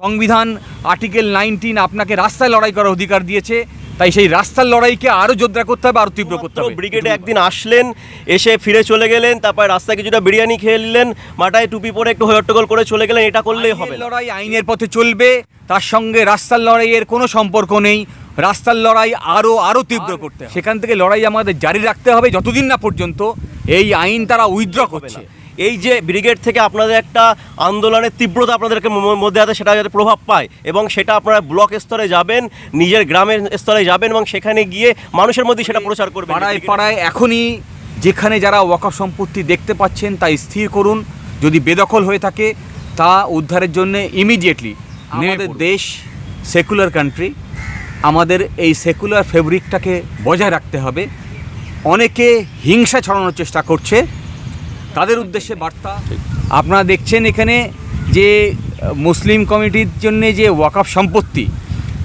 সংবিধান article nineteen আপনাকে রাস্তায় লড়াই করার অধিকার দিয়েছে তাই সেই রাস্তার লড়াইকে আরও জোরদার করতে হবে আরও তীব্র করতে হবে। ব্রিগেডে একদিন আসলেন এসে ফিরে চলে গেলেন তারপর রাস্তায় কিছুটা বিরিয়ানি খেয়ে নিলেন মাথায় টুপি পরে একটু হট্টগোল করে চলে গেলেন এটা করলেই হবে লড়াই আইনের পথে চলবে তার সঙ্গে রাস্তার লড়াইয়ের কোনো সম্পর্ক নেই রাস্তার লড়াই আরও আরও তীব্র করতে হবে। সেখান থেকে লড়াই আমাদের জারি রাখতে হবে যতদিন না পর্যন্ত এই আইন তারা উইথড্র করছে। এই যে ব্রিগেড থেকে আপনাদের একটা আন্দোলনের তীব্রতা আপনাদেরকে মধ্যে আছে সেটা যাতে প্রভাব পায় এবং সেটা আপনারা ব্লক স্তরে যাবেন নিজের গ্রামের স্তরে যাবেন এবং সেখানে গিয়ে মানুষের মধ্যে সেটা প্রচার করবেন। পাড়ায় পাড়ায় এখনই যেখানে যারা ওয়াকফ সম্পত্তি দেখতে পাচ্ছেন তা স্থির করুন। যদি বেদখল হয়ে থাকে তা উদ্ধারের জন্য ইমিডিয়েটলি আমাদের দেশ সেকুলার কান্ট্রি আমাদের এই সেকুলার ফেব্রিকটাকে বজায় রাখতে হবে। অনেকে হিংসা ছড়ানোর চেষ্টা করছে। তাদের উদ্দেশ্যে বার্তা। আপনারা দেখছেন এখানে যে মুসলিম কমিটির জন্য যে ওয়াকফ সম্পত্তি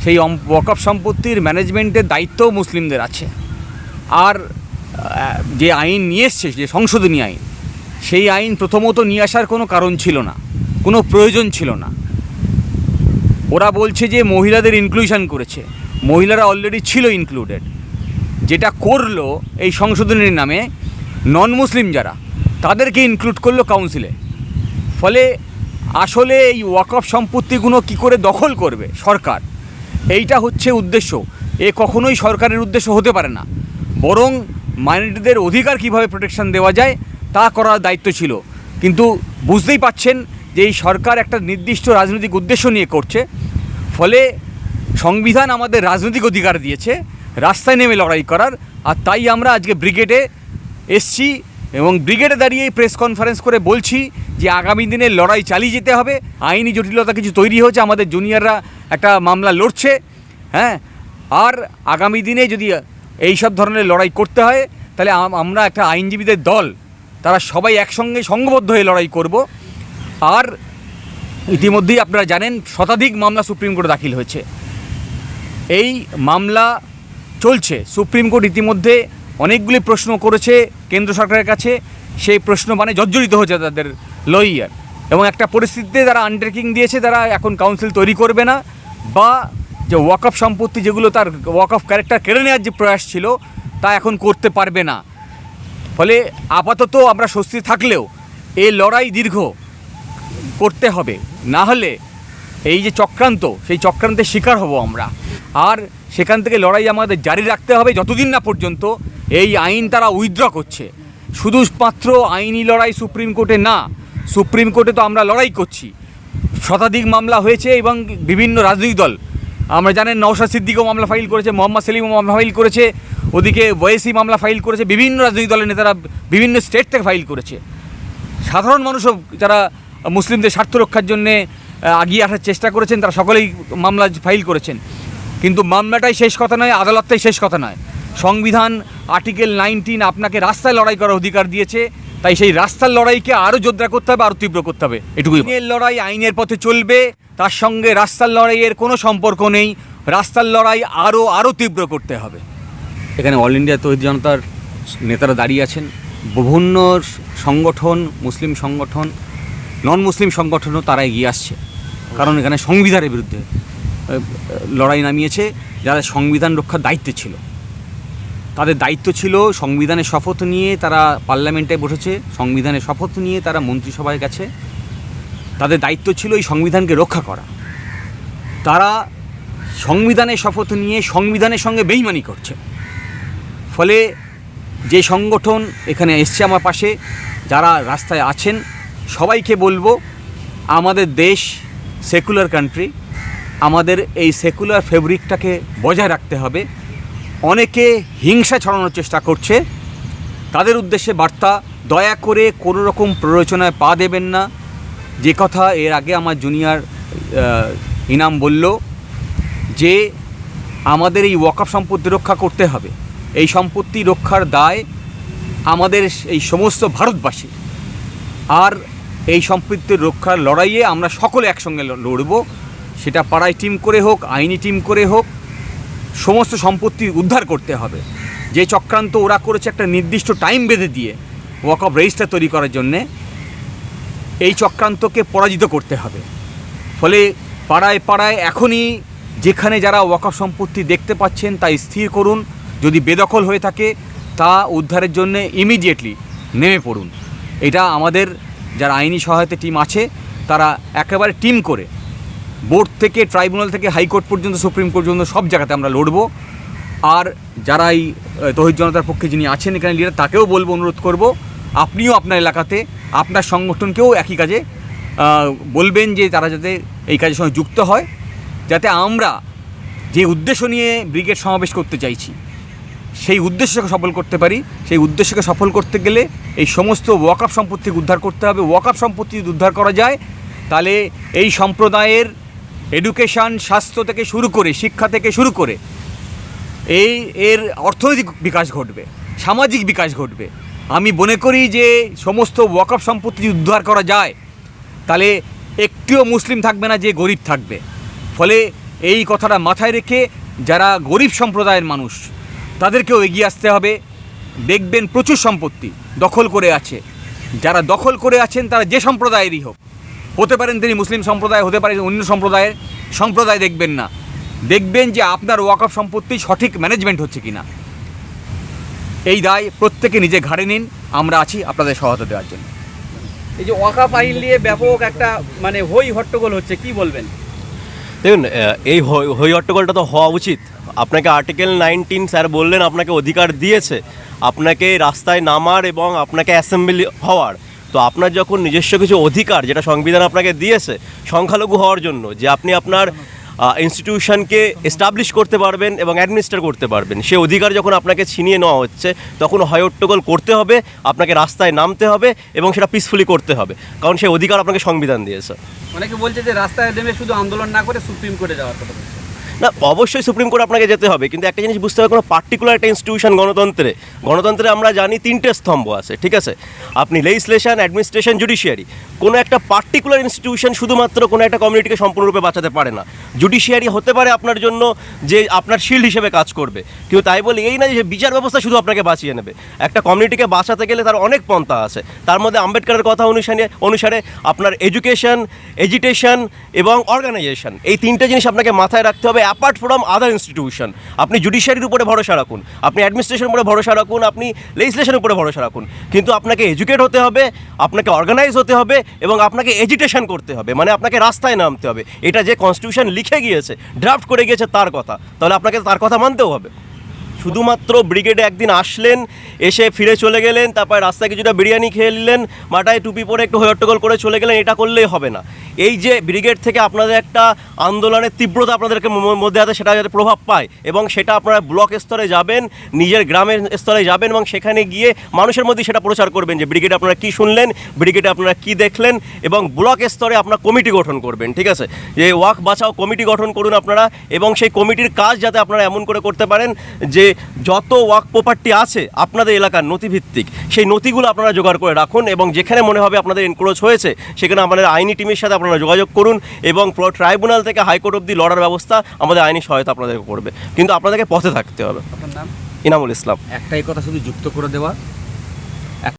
সেই ওয়াকফ সম্পত্তির ম্যানেজমেন্টের দায়িত্বও মুসলিমদের আছে। আর যে আইন নিয়ে এসছে যে সংশোধনী আইন সেই আইন প্রথমত নিয়ে আসার কোনো কারণ ছিল না কোনো প্রয়োজন ছিল না। ওরা বলছে যে মহিলাদের ইনক্লুশন করেছে। মহিলারা অলরেডি ছিল ইনক্লুডেড যেটা করল এই সংশোধনীর নামে নন মুসলিম যারা তাদেরকে ইনক্লুড করল কাউন্সিলে ফলে আসলে এই ওয়াকফ সম্পত্তিগুলো কি করে দখল করবে সরকার? এইটা হচ্ছে উদ্দেশ্য। এ কখনোই সরকারের উদ্দেশ্য হতে পারে না। বরং মাইনরিটিদের অধিকার কীভাবে প্রোটেকশন দেওয়া যায়, তা করার দায়িত্ব ছিল। কিন্তু বুঝতেই পাচ্ছেন যে এই সরকার একটা নির্দিষ্ট রাজনৈতিক উদ্দেশ্য নিয়ে করছে। ফলে সংবিধান আমাদের রাজনৈতিক অধিকার দিয়েছে, রাস্তায় নেমে লড়াই করার। আর তাই আমরা আজকে ব্রিগেডে এসছি এবং ব্রিগেডে দাঁড়িয়ে প্রেস কনফারেন্স করে বলছি যে আগামী দিনে লড়াই চালিয়ে যেতে হবে। আইনি জটিলতা কিছু তৈরি হয়েছে, আমাদের জুনিয়ররা একটা মামলা লড়ছে হ্যাঁ? আর আগামী দিনে যদি এই সব ধরনের লড়াই করতে হয়, তাহলে আমরা একটা আইনজীবীদের দল, তারা সবাই একসঙ্গে সংঘবদ্ধ হয়ে লড়াই করব। আর ইতিমধ্যেই আপনারা জানেন, শতাধিক মামলা সুপ্রিম কোর্টে দাখিল হয়েছে। এই মামলা চলছে। সুপ্রিম কোর্ট ইতিমধ্যে অনেকগুলি প্রশ্ন করেছে কেন্দ্র সরকারের কাছে। সেই প্রশ্ন মানে জর্জরিত হয়েছে তাদের লইয়ার এবং একটা পরিস্থিতিতে তারা আন্ডারটেকিং দিয়েছে, তারা এখন কাউন্সিল তৈরি করবে না। বা যে ওয়াকফ সম্পত্তি যেগুলো তার ওয়াকফ ক্যারেক্টার কেড়ে নেওয়ার যে প্রয়াস ছিল, তা এখন করতে পারবে না। ফলে আপাতত আমরা স্বস্তি থাকলেও এই লড়াই দীর্ঘ। করতে হবে। না হলে এই যে চক্রান্ত, সেই চক্রান্তের শিকার হব আমরা। আর সেখান থেকে লড়াই আমাদের জারি রাখতে হবে যতদিন না পর্যন্ত এই আইন তারা উইথড্র করছে। শুধুমাত্র আইনি লড়াই সুপ্রিম কোর্টে না, সুপ্রিম কোর্টে তো আমরা লড়াই করছি। শতাধিক মামলা হয়েছে এবং বিভিন্ন রাজনৈতিক দল, আমরা জানেন নওশাদ সিদ্দিকও মামলা ফাইল করেছে, মোহাম্মদ সেলিমও মামলা ফাইল করেছে, ওদিকে ওয়েসি মামলা ফাইল করেছে, বিভিন্ন রাজনৈতিক দলের নেতারা বিভিন্ন স্টেট থেকে ফাইল করেছে। সাধারণ মানুষও যারা মুসলিমদের স্বার্থ রক্ষার জন্যে আগিয়ে আসার চেষ্টা করেছেন তারা সকলেই মামলা ফাইল করেছেন। কিন্তু মামলাটাই শেষ কথা নয় আদালতটাই শেষ কথা নয়। সংবিধান আর্টিকেল নাইনটিন আপনাকে রাস্তায় লড়াই করার অধিকার দিয়েছে তাই সেই রাস্তার লড়াইকে আরও জোরদার করতে হবে আরও তীব্র করতে হবে। এটুকুই আইনের লড়াই আইনের পথে চলবে তার সঙ্গে রাস্তার লড়াইয়ের কোনো সম্পর্ক নেই রাস্তার লড়াই আরও আরও তীব্র করতে হবে। এখানে অল ইন্ডিয়া তহিদ জনতার নেতারা দাঁড়িয়ে আছেন। বিভিন্ন সংগঠন মুসলিম সংগঠন নন মুসলিম সংগঠনও তারা এগিয়ে আসছে। কারণ এখানে সংবিধানের বিরুদ্ধে লড়াই নামিয়েছে, যারা সংবিধান রক্ষার দায়িত্বে ছিল। তাদের দায়িত্ব ছিল সংবিধানের শপথ নিয়ে তারা পার্লামেন্টে বসেছে, সংবিধানের শপথ নিয়ে তারা মন্ত্রিসভায় গেছে। তাদের দায়িত্ব ছিল এই সংবিধানকে রক্ষা করা। তারা সংবিধানের শপথ নিয়ে সংবিধানের সঙ্গে বেইমানি করছে। ফলে যে সংগঠন এখানে এসছে আমার পাশে, যারা রাস্তায় আছেন, সবাইকে বলব, আমাদের দেশ সেকুলার কান্ট্রি। আমাদের এই সেকুলার ফেব্রিকটাকে বজায় রাখতে হবে। অনেকে হিংসা ছড়ানোর চেষ্টা করছে। তাদের উদ্দেশ্যে বার্তা, দয়া করে কোনো রকম প্ররোচনায় পা দেবেন না। যে কথা এর আগে আমার জুনিয়র ইনাম বলল যে, আমাদের এই ওয়াকআপ সম্পত্তি রক্ষা করতে হবে। এই সম্পত্তি রক্ষার দায় আমাদের এই সমস্ত ভারতবাসী আর এই সম্পত্তির রক্ষার লড়াইয়ে আমরা সকলে একসঙ্গে লড়ব। সেটা পাড়ায় টিম করে হোক, আইনি টিম করে হোক, সমস্ত সম্পত্তি উদ্ধার করতে হবে। যে চক্রান্ত ওরা করেছে একটা নির্দিষ্ট টাইম বেঁধে দিয়ে ওয়াক অফ রেজিস্টার তৈরি করার জন্যে, এই চক্রান্তকে পরাজিত করতে হবে। ফলে পাড়ায় পাড়ায় এখনই যেখানে যারা ওয়াকফ সম্পত্তি দেখতে পাচ্ছেন তা স্থির করুন। যদি বেদখল হয়ে থাকে, তা উদ্ধারের জন্য ইমিডিয়েটলি নেমে পড়ুন। এটা আমাদের যারা আইনি সহায়তা টিম আছে, তারা একেবারে টিম করে বোর্ড থেকে, ট্রাইব্যুনাল থেকে, হাইকোর্ট পর্যন্ত, সুপ্রিম কোর্ট পর্যন্ত সব জায়গাতে আমরা লড়বো। আর যারা এই তহিদ জনতার পক্ষে যিনি আছেন এখানে লিডার তাকেও বলব, অনুরোধ করব, আপনিও আপনার এলাকাতে, আপনার সংগঠনকেও একই কাজে বলবেন যে তারা যাতে এই কাজের সঙ্গে যুক্ত হয়, যাতে আমরা যে উদ্দেশ্য নিয়ে ব্রিগেড সমাবেশ করতে চাইছি, সেই উদ্দেশ্যকে সফল করতে পারি, সেই উদ্দেশ্যকে সফল করতে গেলে এই সমস্ত ওয়াকআপ সম্পত্তিকে উদ্ধার করতে হবে। ওয়াকআপ সম্পত্তি যদি উদ্ধার করা যায়, তাহলে এই সম্প্রদায়ের এডুকেশান স্বাস্থ্য থেকে শুরু করে, শিক্ষা থেকে শুরু করে, এই এর অর্থনৈতিক বিকাশ ঘটবে, সামাজিক বিকাশ ঘটবে। আমি মনে করি যে সমস্ত ওয়াকআপ সম্পত্তি উদ্ধার করা যায়, তাহলে একটিও মুসলিম থাকবে না যে গরিব থাকবে। ফলে এই কথাটা মাথায় রেখে যারা গরিব সম্প্রদায়ের মানুষ, তাদেরকেও এগিয়ে আসতে হবে। দেখবেন প্রচুর সম্পত্তি। দখল করে আছে। যারা দখল করে আছেন, তারা যে সম্প্রদায়েরই হোক। হতে পারেন তিনি মুসলিম সম্প্রদায়, হতে পারেন অন্য সম্প্রদায়ের সম্প্রদায় দেখবেন না। দেখবেন যে আপনার ওয়াকফ সম্পত্তি সঠিক ম্যানেজমেন্ট হচ্ছে কি না এই দায় প্রত্যেকে নিজে ঘাড়ে নিন। আমরা আছি আপনাদের সহায়তা দেওয়ার জন্য। এই যে ওয়াকাফ আইন নিয়ে ব্যাপক একটা মানে হই হট্টগোল হচ্ছে, কি বলবেন? দেখুন এই হই হট্টগোলটা তো হওয়া উচিত। আপনাকে আর্টিকেল নাইনটিন স্যার বললেন, আপনাকে অধিকার দিয়েছে। আপনাকে রাস্তায় নামার এবং আপনাকে অ্যাসেম্বলি হওয়ার। তো আপনার যখন নিজস্ব কিছু অধিকার, যেটা সংবিধান আপনাকে দিয়েছে, সংখ্যালঘু হওয়ার জন্য, যে আপনি আপনার ইনস্টিটিউশনকে এস্টাবলিশ করতে পারবেন এবং অ্যাডমিনিস্টার করতে পারবেন। সে অধিকার যখন আপনাকে ছিনিয়ে নেওয়া হচ্ছে, তখন হয়ট্টগোল করতে হবে, আপনাকে রাস্তায় নামতে হবে এবং সেটা পিসফুলি করতে হবে। কারণ সেই অধিকার আপনাকে সংবিধান দিয়েছে। অনেকে বলছে যে রাস্তায় নেমে শুধু আন্দোলন না করে সুপ্রিম কোর্টে যাওয়ার কথা না, অবশ্যই সুপ্রিম কোর্ট আপনাকে যেতে হবে, কিন্তু একটা জিনিস বুঝতে হবে, কোনো পার্টিকুলার একটা ইনস্টিটিউশন গণতন্ত্রে গণতন্ত্রে আমরা জানি তিনটে স্তম্ভ আছে, ঠিক আছে? আপনি লেজিসলেশন অ্যাডমিনিস্ট্রেশন জুডিশিয়ারি কোনো একটা পার্টিকুলার ইনস্টিটিউশন শুধুমাত্র কোনো একটা কমিউনিটিকে সম্পূর্ণরূপে বাঁচাতে পারে না। জুডিশিয়ারি হতে পারে আপনার জন্য যে আপনার শিল্ড হিসেবে কাজ করবে। কিন্তু তাই বলে, এই না যে বিচার ব্যবস্থা শুধু আপনাকে বাঁচিয়ে নেবে। একটা কমিউনিটিকে বাঁচাতে গেলে তার অনেক পন্থা আছে। তার মধ্যে আম্বেদকরের কথা অনুসারে অনুসারে আপনার এডুকেশন এজিটেশন এবং অর্গানাইজেশন এই তিনটে জিনিস আপনাকে মাথায় রাখতে হবে। অ্যাপার্ট ফ্রম আদার ইনস্টিটিউশন আপনি জুডিশিয়ারির উপরে ভরসা রাখুন, আপনি অ্যাডমিনিস্ট্রেশন উপরে ভরসা রাখুন, আপনি লেজিসলেশনের উপরে ভরসা রাখুন। কিন্তু আপনাকে এডুকেট হতে হবে, আপনাকে অর্গানাইজ হতে হবে এবং আপনাকে এজিটেশন করতে হবে মানে আপনাকে রাস্তায় নামতে হবে। এটা যে কনস্টিটিউশন লিখে গিয়েছে ড্রাফট করে গিয়েছে তার কথা, তাহলে আপনাকে তার কথা মানতেও হবে। শুধুমাত্র ব্রিগেডে একদিন আসলেন, এসে ফিরে চলে গেলেন, তারপর রাস্তায় কিছুটা বিরিয়ানি খেয়ে নিলেন মাথায় টুপি পরে একটু হট্টগোল করে চলে গেলেন, এটা করলেই হবে না। এই যে ব্রিগেড থেকে আপনাদের একটা আন্দোলনের তীব্রতা আপনাদেরকে মধ্যে আছে, সেটা যাতে প্রভাব পায় এবং সেটা আপনারা ব্লক স্তরে যাবেন, নিজের গ্রামের স্তরে যাবেন এবং সেখানে গিয়ে মানুষের মধ্যে সেটা প্রচার করবেন যে ব্রিগেডে আপনারা কী শুনলেন, ব্রিগেডে আপনারা কী দেখলেন এবং ব্লক স্তরে আপনারা কমিটি গঠন করবেন, ঠিক আছে? যে ওয়াক বাঁচাও কমিটি গঠন করুন আপনারা এবং সেই কমিটির কাজ যাতে আপনারা এমন করে করতে পারেন যে যত ওয়াক প্রপার্টি আছে আপনাদের এলাকার নথিভিত্তিক, সেই নথিগুলো আপনারা জোগাড় করে রাখুন এবং যেখানে মনে হবে আপনাদের এনক্রোচ হয়েছে, সেখানে আমাদের আইনি টিমের সাথে আপনারা যোগাযোগ করুন এবং ট্রাইব্যুনাল থেকে হাইকোর্ট অব্দি লড়ার ব্যবস্থা আমাদের আইনি সহায়তা আপনাদেরকে করবে। কিন্তু আপনাদেরকে পথে থাকতে হবে। আপনার নাম? ইনামুল ইসলাম। একটাই কথা শুধু যুক্ত করে দেওয়া।